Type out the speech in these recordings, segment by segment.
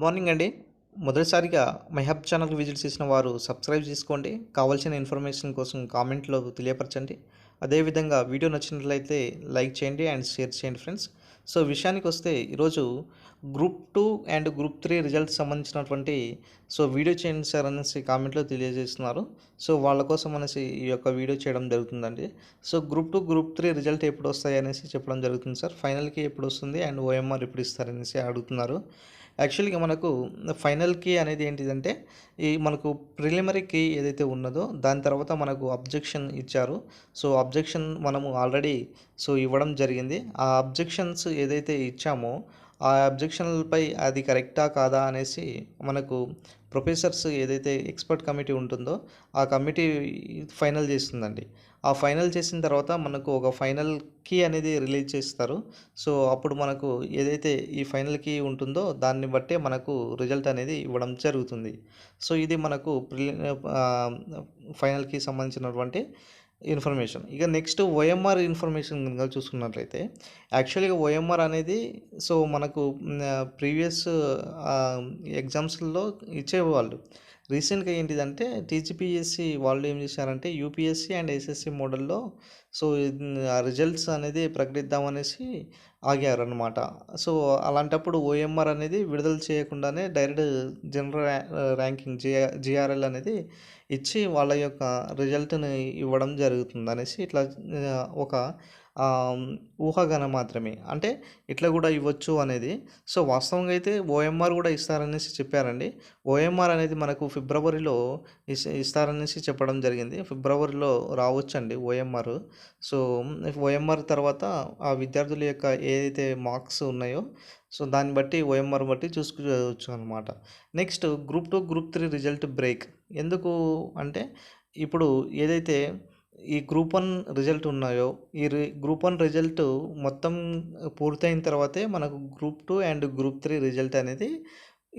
Morning అండి. మొదటిసారిగా my hub ఛానల్కి విజిట్ చేసిన వారు సబ్స్క్రైబ్ చేసుకోండి. కావాల్సిన ఇన్ఫర్మేషన్ కోసం కామెంట్లో తెలియపరచండి. అదేవిధంగా వీడియో నచ్చినట్లయితే లైక్ చేయండి అండ్ షేర్ చేయండి ఫ్రెండ్స్. సో విషయానికి వస్తే ఈరోజు group two and group three results సంబంధించినటువంటి సో వీడియో చేయండి సార్ అనేసి కామెంట్లో తెలియజేస్తున్నారు. సో వాళ్ళ కోసం అనేసి ఈ యొక్క వీడియో చేయడం జరుగుతుందండి. So group two group three result ఎప్పుడు వస్తాయి అనేసి చెప్పడం జరుగుతుంది సార్. ఫైనల్కి ఎప్పుడు వస్తుంది అండ్ ఓఎంఆర్ ఎప్పుడు ఇస్తారనేసి అడుగుతున్నారు. యాక్చువల్గా మనకు ఫైనల్ కీ అనేది ఏంటిదంటే ఈ మనకు ప్రిలిమరీ కీ ఏదైతే ఉన్నదో దాని తర్వాత మనకు అబ్జెక్షన్ ఇచ్చారు. సో అబ్జెక్షన్ మనము ఆల్రెడీ సో ఇవ్వడం జరిగింది. ఆ అబ్జెక్షన్స్ ఏదైతే ఇచ్చామో ఆ అబ్జెక్షన్లపై అది కరెక్టా కాదా అనేసి మనకు ప్రొఫెసర్స్ ఏదైతే ఎక్స్పర్ట్ కమిటీ ఉంటుందో ఆ కమిటీ ఫైనల్ చేస్తుందండి. ఆ ఫైనల్ చేసిన తర్వాత మనకు ఒక ఫైనల్ కీ అనేది రిలీజ్ చేస్తారు. సో అప్పుడు మనకు ఏదైతే ఈ ఫైనల్ కీ ఉంటుందో దాన్ని బట్టే మనకు రిజల్ట్ అనేది ఇవ్వడం జరుగుతుంది. సో ఇది మనకు ప్రిలి ఫైనల్కి సంబంధించినటువంటి ఇన్ఫర్మేషన్. ఇక నెక్స్ట్ ఓఎంఆర్ ఇన్ఫర్మేషన్ కనుక చూసుకున్నట్లయితే యాక్చువల్గా ఓఎంఆర్ అనేది సో మనకు ప్రీవియస్ ఎగ్జామ్స్లో ఇచ్చేవాళ్ళు. రీసెంట్గా ఏంటిదంటే టీజీపీఎస్సి వాళ్ళు ఏం చేశారంటే యూపీఎస్సి అండ్ ఎస్ఎస్సి మోడల్లో సో ఆ రిజల్ట్స్ అనేది ప్రకటిద్దామనేసి ఆగారనమాట సో అలాంటప్పుడు ఓఎంఆర్ అనేది విడుదల చేయకుండానే డైరెక్ట్ జనరల్ ర్యాంకింగ్ జిఆ జిఆర్ఎల్ అనేది ఇచ్చి వాళ్ళ యొక్క రిజల్ట్ని ఇవ్వడం జరుగుతుంది అనేసి ఇట్లా ఒక ఊహాగానం మాత్రమే. అంటే ఇట్లా కూడా ఇవ్వచ్చు అనేది. సో వాస్తవంగా అయితే ఓఎంఆర్ కూడా ఇస్తారనేసి చెప్పారండి. ఓఎంఆర్ అనేది మనకు ఫిబ్రవరిలో ఇస్ ఇస్తారనేసి చెప్పడం జరిగింది. ఫిబ్రవరిలో రావచ్చండి ఓఎంఆర్. సో ఓఎంఆర్ తర్వాత ఆ విద్యార్థుల యొక్క ఏదైతే మార్క్స్ ఉన్నాయో సో దాన్ని బట్టి ఓఎంఆర్ బట్టి చూసుకోవచ్చు అనమాట next group two group three result break. ఎందుకు అంటే ఇప్పుడు ఏదైతే ఈ గ్రూప్ వన్ రిజల్ట్ ఉన్నాయో ఈ గ్రూప్ వన్ రిజల్ట్ మొత్తం పూర్తయిన తర్వాతే మనకు group two and group three result అనేది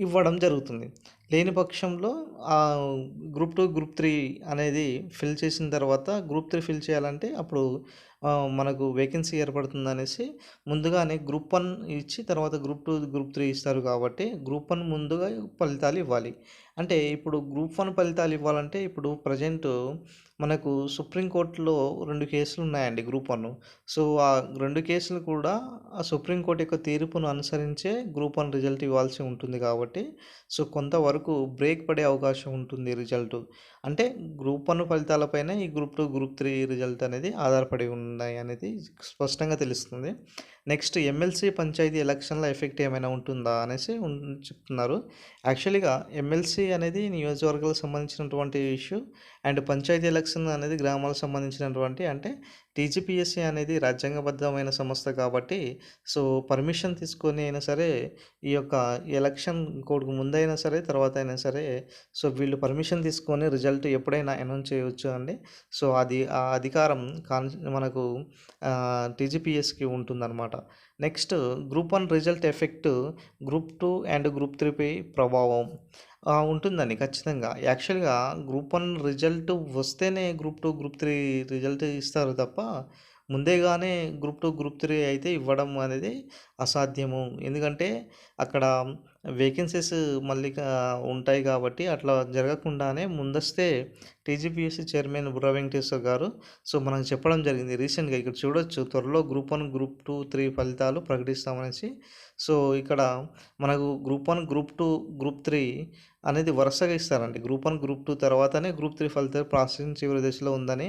ఇవ్వడం జరుగుతుంది. లేని పక్షంలో ఆ గ్రూప్ టూ గ్రూప్ త్రీ అనేది ఫిల్ చేసిన తర్వాత గ్రూప్ త్రీ ఫిల్ చేయాలంటే అప్పుడు మనకు వేకెన్సీ ఏర్పడుతుంది అనేసి ముందుగానే గ్రూప్ వన్ ఇచ్చి తర్వాత గ్రూప్ టూ గ్రూప్ త్రీ ఇస్తారు కాబట్టి గ్రూప్ వన్ ముందుగా ఫలితాలు ఇవ్వాలి. అంటే ఇప్పుడు గ్రూప్ వన్ ఫలితాలు ఇవ్వాలంటే ఇప్పుడు ప్రజెంట్ మనకు సుప్రీంకోర్టులో రెండు కేసులు ఉన్నాయండి గ్రూప్ వన్ సో ఆ రెండు కేసులు కూడా ఆ సుప్రీంకోర్టు యొక్క తీర్పును అనుసరించే గ్రూప్ వన్ రిజల్ట్ ఇవ్వాల్సి ఉంటుంది కాబట్టి సో కొంతవరకు బ్రేక్ పడే అవకాశం ఉంటుంది రిజల్ట్. అంటే గ్రూప్ వన్ ఫలితాలపైన ఈ group two group three result అనేది ఆధారపడి ఉన్నాయి అనేది స్పష్టంగా తెలుస్తుంది. నెక్స్ట్ ఎమ్మెల్సీ పంచాయతీ ఎలక్షన్ల ఎఫెక్ట్ ఏమైనా ఉంటుందా అనేసి చెప్తున్నారు. యాక్చువల్గా ఎమ్మెల్సీ అనేది నియోజకవర్గాలకు సంబంధించినటువంటి ఇష్యూ అండ్ పంచాయతీ ఎలక్షన్ అనేది గ్రామాలకు సంబంధించినటువంటి అంటే టీజీపీఎస్సీ అనేది రాజ్యాంగబద్ధమైన సంస్థ కాబట్టి సో పర్మిషన్ తీసుకొని అయినా సరే ఈ యొక్క ఎలక్షన్ కోడ్కు ముందైనా సరే తర్వాత అయినా సరే సో వీళ్ళు పర్మిషన్ తీసుకొని రిజల్ట్ రిజల్ట్ ఎప్పుడైనా అనౌన్స్ చేయవచ్చు అండి. సో అది ఆ అధికారం కాన్ మనకు టీజీపీఎస్కి ఉంటుందన్నమాట. Next group one result effect group two and group త్రీపై ప్రభావం ఉంటుందండి ఖచ్చితంగా. యాక్చువల్గా గ్రూప్ వన్ రిజల్ట్ వస్తేనే group two group three result ఇస్తారు తప్ప ముందేగానే గ్రూప్ టూ గ్రూప్ త్రీ అయితే ఇవ్వడం అనేది అసాధ్యము. ఎందుకంటే అక్కడ వేకెన్సీస్ మళ్ళీ ఉంటాయి కాబట్టి అట్లా జరగకుండానే ముందస్తే టీజీపీఎస్సీ చైర్మన్ బుర్రా వెంకటేశ్వర్ గారు సో మనకు చెప్పడం జరిగింది రీసెంట్గా ఇక్కడ చూడొచ్చు త్వరలో group one group two three ఫలితాలు ప్రకటిస్తామనేసి. సో ఇక్కడ మనకు group one group two group three అనేది వరుసగా ఇస్తారండి. గ్రూప్ వన్ గ్రూప్ టూ తర్వాతనే గ్రూప్ త్రీ ఫలితాలు ప్రాసెసింగ్ చివరి దశలో ఉందని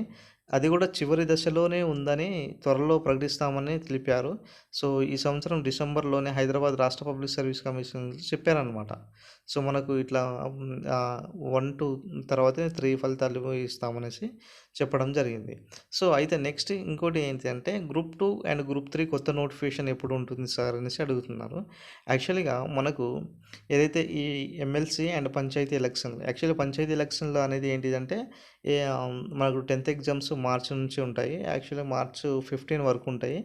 అది కూడా చివరి దశలోనే ఉందని త్వరలో ప్రకటిస్తామని తెలిపారు. సో ఈ సంవత్సరం డిసెంబర్లోనే హైదరాబాద్ రాష్ట్ర పబ్లిక్ సర్వీస్ కమిషన్ చెప్పారనమాట సో మనకు ఇట్లా వన్ టూ తర్వాతే త్రీ ఫలితాలు ఇస్తామనేసి చెప్పడం జరిగింది. సో అయితే నెక్స్ట్ ఇంకోటి ఏంటి అంటే group two and group three కొత్త నోటిఫికేషన్ ఎప్పుడు ఉంటుంది సార్ అనేసి అడుగుతున్నారు. యాక్చువల్గా మనకు ఏదైతే ఈ MLC and panchayat election actually panchayat ఎలక్షన్లో అనేది ఏంటిదంటే మనకు టెన్త్ ఎగ్జామ్స్ మార్చి నుంచి ఉంటాయి. యాక్చువల్లీ మార్చ్ ఫిఫ్టీన్ వరకు ఉంటాయి.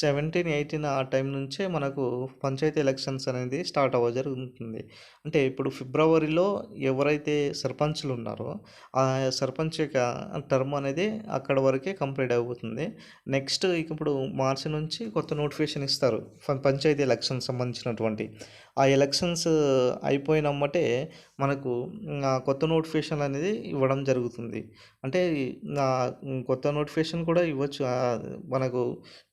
సెవెంటీన్ ఎయిటీన్ ఆ టైం నుంచే మనకు పంచాయతీ ఎలక్షన్స్ అనేది స్టార్ట్ అవ్వ జరుగుతుంది. అంటే ఇప్పుడు ఫిబ్రవరిలో ఎవరైతే సర్పంచ్లు ఉన్నారో ఆ సర్పంచ్ యొక్క టర్మ్ అనేది అక్కడ వరకే కంప్లీట్ అయిపోతుంది. నెక్స్ట్ ఇక ఇప్పుడు మార్చి నుంచి కొత్త నోటిఫికేషన్ ఇస్తారు. పంచాయతీ ఎలక్షన్ సంబంధించినటువంటి. ఆ ఎలక్షన్స్ అయిపోయినమ్మటే మనకు కొత్త నోటిఫికేషన్ అనేది ఇవ్వడం జరుగుతుంది. అంటే కొత్త నోటిఫికేషన్ కూడా ఇవ్వచ్చు. మనకు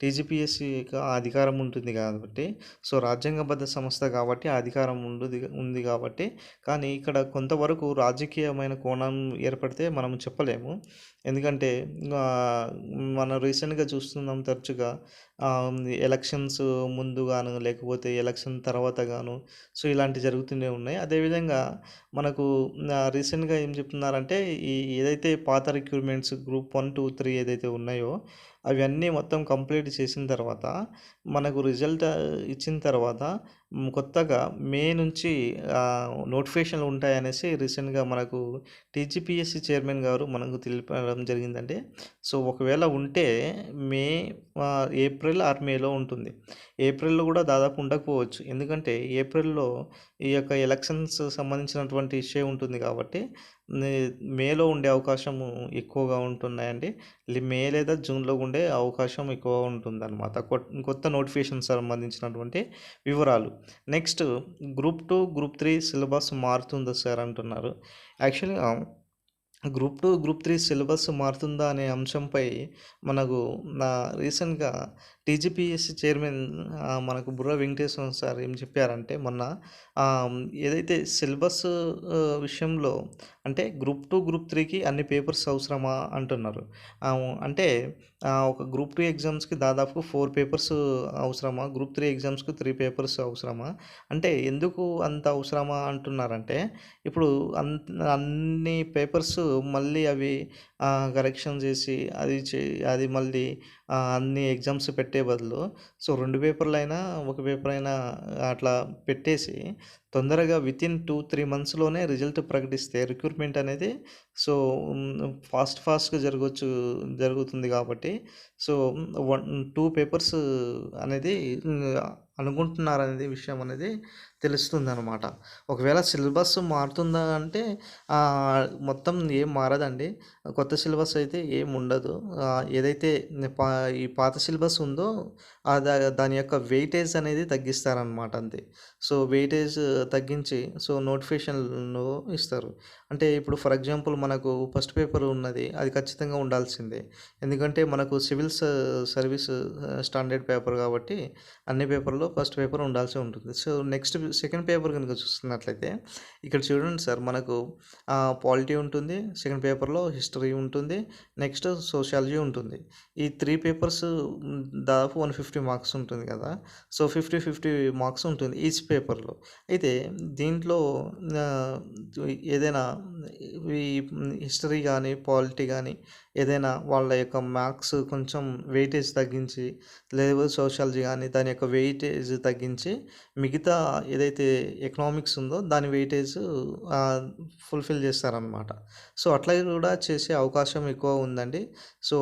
టీజీపీఎస్సి అధికారం ఉంటుంది కాబట్టి. సో రాజ్యాంగబద్ధ సంస్థ కాబట్టి అధికారం ఉండదు ఉంది కాబట్టి. కానీ ఇక్కడ కొంతవరకు రాజకీయమైన కోణం ఏర్పడితే మనం చెప్పలేము. ఎందుకంటే మనం రీసెంట్గా చూస్తున్నాం తరచుగా ఎలక్షన్స్ ముందు గాను లేకపోతే ఎలక్షన్ తర్వాత గాను సో ఇలాంటి జరుగుతూనే ఉన్నాయి. అదేవిధంగా మనకు రీసెంట్గా ఏం చెప్తున్నారంటే ఈ ఏదైతే పాత recruitments group one two three ఏదైతే ఉన్నాయో అవన్నీ మొత్తం కంప్లీట్ చేసిన తర్వాత మనకు రిజల్ట్ ఇచ్చిన తర్వాత కొత్తగా మే నుంచి నోటిఫికేషన్లు ఉంటాయనేసి రీసెంట్గా మనకు టీజీపీఎస్సీ చైర్మన్ గారు మనకు తెలిపడం జరిగిందండి. సో ఒకవేళ ఉంటే మే ఏప్రిల్ ఆర్ మేలో ఉంటుంది. ఏప్రిల్లో కూడా దాదాపు ఉండకపోవచ్చు. ఎందుకంటే ఏప్రిల్లో ఈ యొక్క ఎలక్షన్స్ సంబంధించినటువంటి ఇష్యూ ఉంటుంది కాబట్టి మేలో ఉండే అవకాశం ఎక్కువగా ఉంటున్నాయండి. మే లేదా జూన్లో ఉండే అవకాశం ఎక్కువ ఉంటుందన్నమాట. కొ- కొత్త నోటిఫికేషన్ సంబంధించినటువంటి వివరాలు. Next group two group three syllabus మారుతుందా సార్ అంటున్నారు. యాక్చువల్గా group two group three syllabus మారుతుందా అనే అంశంపై మనకు నా రీసెంట్గా టీజీపీఎస్సీ చైర్మన్ మనకు బుర్ర వెంకటేశ్వర సార్ ఏం చెప్పారంటే మొన్న ఏదైతే సిలబస్ విషయంలో అంటే గ్రూప్ టూ గ్రూప్ త్రీకి అన్ని పేపర్స్ అవసరమా అంటున్నారు. అంటే ఒక గ్రూప్ టూ ఎగ్జామ్స్కి దాదాపు ఫోర్ పేపర్స్ అవసరమా? గ్రూప్ త్రీ ఎగ్జామ్స్కి త్రీ పేపర్స్ అవసరమా? అంటే ఎందుకు అంత అవసరమా అంటున్నారంటే ఇప్పుడు అన్ అన్ని పేపర్స్ మళ్ళీ అవి కరెక్షన్ చేసి అది చే అది మళ్ళీ అన్ని ఎగ్జామ్స్ పెట్టే బదులు సో రెండు పేపర్లు అయినా ఒక పేపర్ అయినా అట్లా పెట్టేసి తొందరగా విత్ ఇన్ టూ త్రీ మంత్స్లోనే రిజల్ట్ ప్రకటిస్తే రిక్రూట్మెంట్ అనేది సో ఫాస్ట్ ఫాస్ట్గా జరగవచ్చు జరుగుతుంది కాబట్టి సో వన్ టూ పేపర్స్ అనేది అనుకుంటున్నారు అనేది విషయం అనేది తెలుస్తుంది అనమాట ఒకవేళ సిలబస్ మారుతుందా అంటే మొత్తం ఏం మారదండి. కొత్త సిలబస్ అయితే ఏం ఉండదు. ఏదైతే ఈ పాత సిలబస్ ఉందో దా- దాని యొక్క వెయిటేజ్ అనేది తగ్గిస్తారనమాట అంతే. సో వెయిటేజ్ తగ్గించి సో నోటిఫికేషన్లో ఇస్తారు. అంటే ఇప్పుడు ఫర్ ఎగ్జాంపుల్ మనకు ఫస్ట్ పేపర్ ఉన్నది అది ఖచ్చితంగా ఉండాల్సిందే. ఎందుకంటే మనకు సివిల్ సర్వీస్ స్టాండర్డ్ పేపర్ కాబట్టి అన్ని పేపర్లో ఫస్ట్ పేపర్ ఉండాల్సి ఉంటుంది. సో నెక్స్ట్ సెకండ్ పేపర్ కనుక చూస్తున్నట్లయితే ఇక్కడ చూడండి సార్ మనకు పాలిటీ ఉంటుంది సెకండ్ పేపర్లో హిస్టరీ ఉంటుంది నెక్స్ట్ సోషాలజీ ఉంటుంది. ఈ త్రీ పేపర్స్ దాదాపు వన్ ఫిఫ్టీ మార్క్స్ ఉంటుంది కదా. సో ఫిఫ్టీ ఫిఫ్టీ మార్క్స్ ఉంటుంది ఈచ్ పేపర్లో అయితే దీంట్లో ఏదైనా ఈ హిస్టరీ కానీ పాలిటీ కానీ ఏదైనా వాళ్ళ యొక్క మార్క్స్ కొంచెం వెయిటేజ్ తగ్గించి లేదా సోషాలజీ కానీ దాని యొక్క వెయిటేజ్ తగ్గించి మిగతా ఏదైతే ఎకనామిక్స్ ఉందో దాని వెయిటేజ్ ఫుల్ఫిల్ చేస్తారనమాట సో అట్లాగే కూడా చేసే అవకాశం ఎక్కువ ఉందండి. సో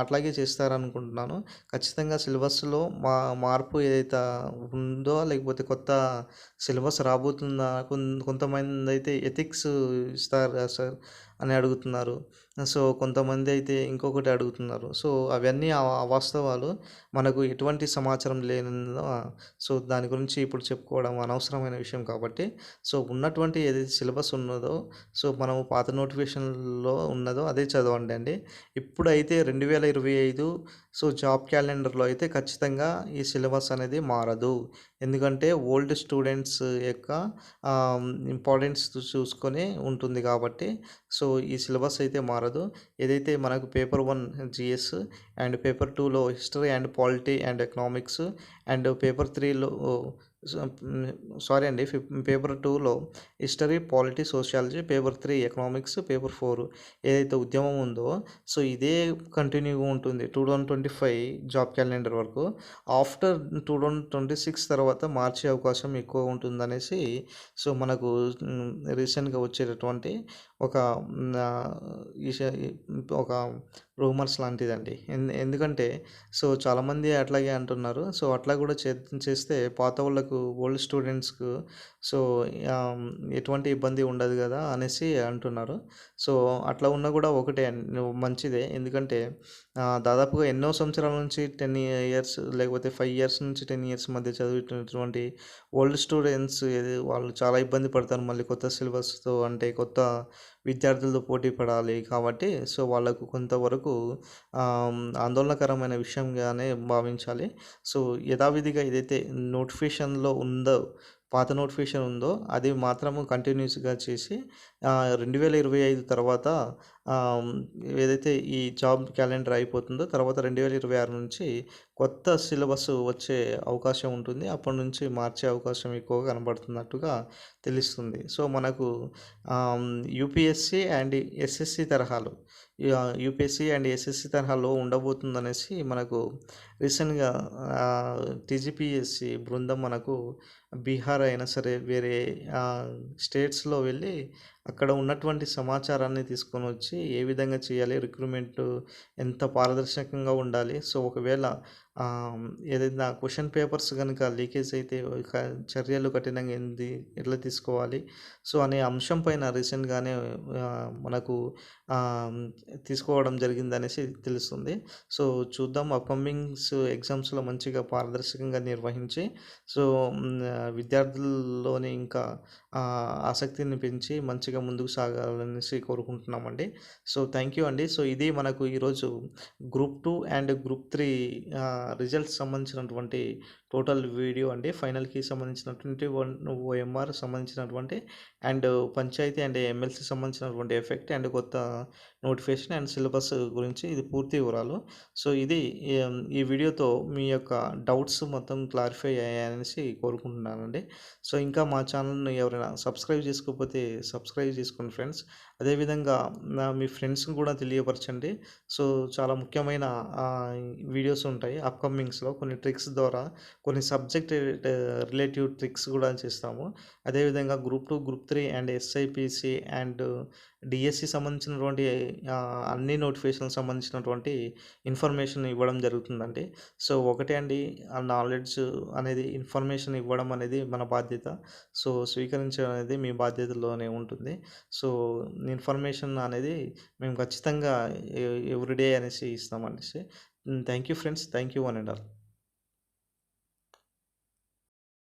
అట్లాగే చేస్తారనుకుంటున్నాను. ఖచ్చితంగా సిలబస్లో మా మార్పు ఏదైతే ఉందో లేకపోతే కొత్త సిలబస్ రాబోతుందా కొంతమంది అయితే ఎథిక్స్ ఇస్తారు కదా సార్. అని అడుగుతున్నారు. సో కొంతమంది అయితే ఇంకొకటి అడుగుతున్నారు. సో అవన్నీ ఆ వాస్తవాలు. మనకు ఎటువంటి సమాచారం లేని సో దాని గురించి ఇప్పుడు చెప్పుకోవడం అనవసరమైన విషయం కాబట్టి సో ఉన్నటువంటి ఏదైతే సిలబస్ ఉన్నదో సో మనము పాత నోటిఫికేషన్లో ఉన్నదో అదే చదవండి అండి. ఇప్పుడైతే రెండు వేల ఇరవై ఐదు సో జాబ్ క్యాలెండర్లో అయితే ఖచ్చితంగా ఈ సిలబస్ అనేది మారదు. ఎందుకంటే ఓల్డ్ స్టూడెంట్స్ యొక్క ఇంపార్టెన్స్ చూసుకొని ఉంటుంది కాబట్టి సో ఈ సిలబస్ అయితే మారదు. ఏదైతే మనకు paper one GS and paper టూలో history and polity and economics and paper త్రీలో సారీ అండి. పేపర్ టూలో history polity sociology paper three economics paper four ఏదైతే ఉద్యమం ఉందో సో ఇదే కంటిన్యూగా ఉంటుంది. Two thousand twenty five job calendar వరకు. After two thousand twenty six తర్వాత మార్చే అవకాశం ఎక్కువ ఉంటుందనేసి సో మనకు రీసెంట్గా వచ్చేటటువంటి ఒక ఒక రూమర్స్ లాంటిదండి. ఎందుకంటే సో చాలామంది అట్లాగే అంటున్నారు. సో అట్లా కూడా చే చేస్తే పాత వాళ్ళకు ఓల్డ్ స్టూడెంట్స్కు సో ఎటువంటి ఇబ్బంది ఉండదు కదా అనేసి అంటున్నారు. సో అట్లా ఉన్నా కూడా ఒకటే మంచిదే. ఎందుకంటే దాదాపుగా ఎన్నో సంవత్సరాల నుంచి టెన్ ఇయర్స్ లేకపోతే ఫైవ్ ఇయర్స్ నుంచి టెన్ ఇయర్స్ మధ్య చదువుతున్నటువంటి ఓల్డ్ స్టూడెంట్స్ వాళ్ళు చాలా ఇబ్బంది పడతారు. మళ్ళీ కొత్త సిలబస్తో అంటే కొత్త విద్యార్థులతో పోటీ పడాలి కాబట్టి సో వాళ్ళకు కొంతవరకు ఆందోళనకరమైన విషయంగానే భావించాలి. సో యథావిధిగా ఏదైతే నోటిఫికేషన్లో ఉందో పాత నోటిఫికేషన్ ఉందో అది మాత్రము కంటిన్యూస్గా చేసి రెండు వేల ఇరవై ఐదు తర్వాత ఏదైతే ఈ జాబ్ క్యాలెండర్ అయిపోతుందో తర్వాత రెండు వేల ఇరవై ఆరు నుంచి కొత్త సిలబస్ వచ్చే అవకాశం ఉంటుంది. అప్పటి నుంచి మార్చే అవకాశం ఎక్కువగా కనబడుతున్నట్టుగా తెలుస్తుంది. సో మనకు యూపీఎస్సి అండ్ ఎస్ఎస్సి తరహాలు యూపీఎస్సి అండ్ ఎస్ఎస్సి తరహాలో ఉండబోతుందనేసి మనకు రీసెంట్గా టీజీపీఎస్సి బృందం మనకు బీహార్ అయినా సరే వేరే స్టేట్స్లో వెళ్ళి అక్కడ ఉన్నటువంటి సమాచారాన్ని తీసుకొని వచ్చి ఏ విధంగా చేయాలి రిక్రూట్మెంట్ ఎంత పారదర్శకంగా ఉండాలి? సో ఒకవేళ ఏదైనా క్వశ్చన్ పేపర్స్ కనుక లీకేజ్ అయితే చర్యలు కఠినంగా ఏంది ఎట్లా తీసుకోవాలి? సో అనే అంశం పైన రీసెంట్గానే మనకు తీసుకోవడం జరిగింది అనేసి తెలుస్తుంది. సో చూద్దాం అప్కమింగ్స్ ఎగ్జామ్స్లో మంచిగా పారదర్శకంగా నిర్వహించి సో విద్యార్థుల్లోని ఇంకా ఆసక్తిని పెంచి మంచిగా ముందుకు సాగాలనేసి కోరుకుంటున్నామండి. సో థ్యాంక్ యూ అండి. సో ఇది మనకు ఈరోజు group two and group three results సంబంధించినటువంటి టోటల్ వీడియో అండి. ఫైనల్కి సంబంధించినటువంటి వన్ ఓఎంఆర్ సంబంధించినటువంటి అండ్ పంచాయతీ అండ్ ఎమ్మెల్సీ సంబంధించినటువంటి ఎఫెక్ట్ అండ్ కొత్త నోటిఫికేషన్ అండ్ సిలబస్ గురించి ఇది పూర్తి వివరాలు. సో ఇది ఈ వీడియోతో మీ యొక్క డౌట్స్ మొత్తం క్లారిఫై అయ్యాయనేసి కోరుకుంటున్నానండి. సో ఇంకా మా ఛానల్ని ఎవరైనా సబ్స్క్రైబ్ చేసుకోకపోతే సబ్స్క్రైబ్ చేసుకోండి ఫ్రెండ్స్. అదేవిధంగా మీ ఫ్రెండ్స్ని కూడా తెలియపరచండి. సో చాలా ముఖ్యమైన వీడియోస్ ఉంటాయి. అప్కమింగ్స్లో కొన్ని ట్రిక్స్ ద్వారా కొన్ని సబ్జెక్ట్ రిలేటివ్ ట్రిక్స్ కూడా చేస్తాము. అదేవిధంగా group two group three and SIPC and DSC సంబంధించినటువంటి అన్ని నోటిఫికేషన్ సంబంధించినటువంటి ఇన్ఫర్మేషన్ ఇవ్వడం జరుగుతుందండి. సో ఒకటే అండి ఆ నాలెడ్జ్ అనేది ఇన్ఫర్మేషన్ ఇవ్వడం అనేది మన బాధ్యత. సో స్వీకరించడం అనేది మీ బాధ్యతలోనే ఉంటుంది. సో ఇన్ఫర్మేషన్ అనేది మేము ఖచ్చితంగా ఎవ్రీడే అనేసి ఇస్తామండి. Thank you friends thank you one and all.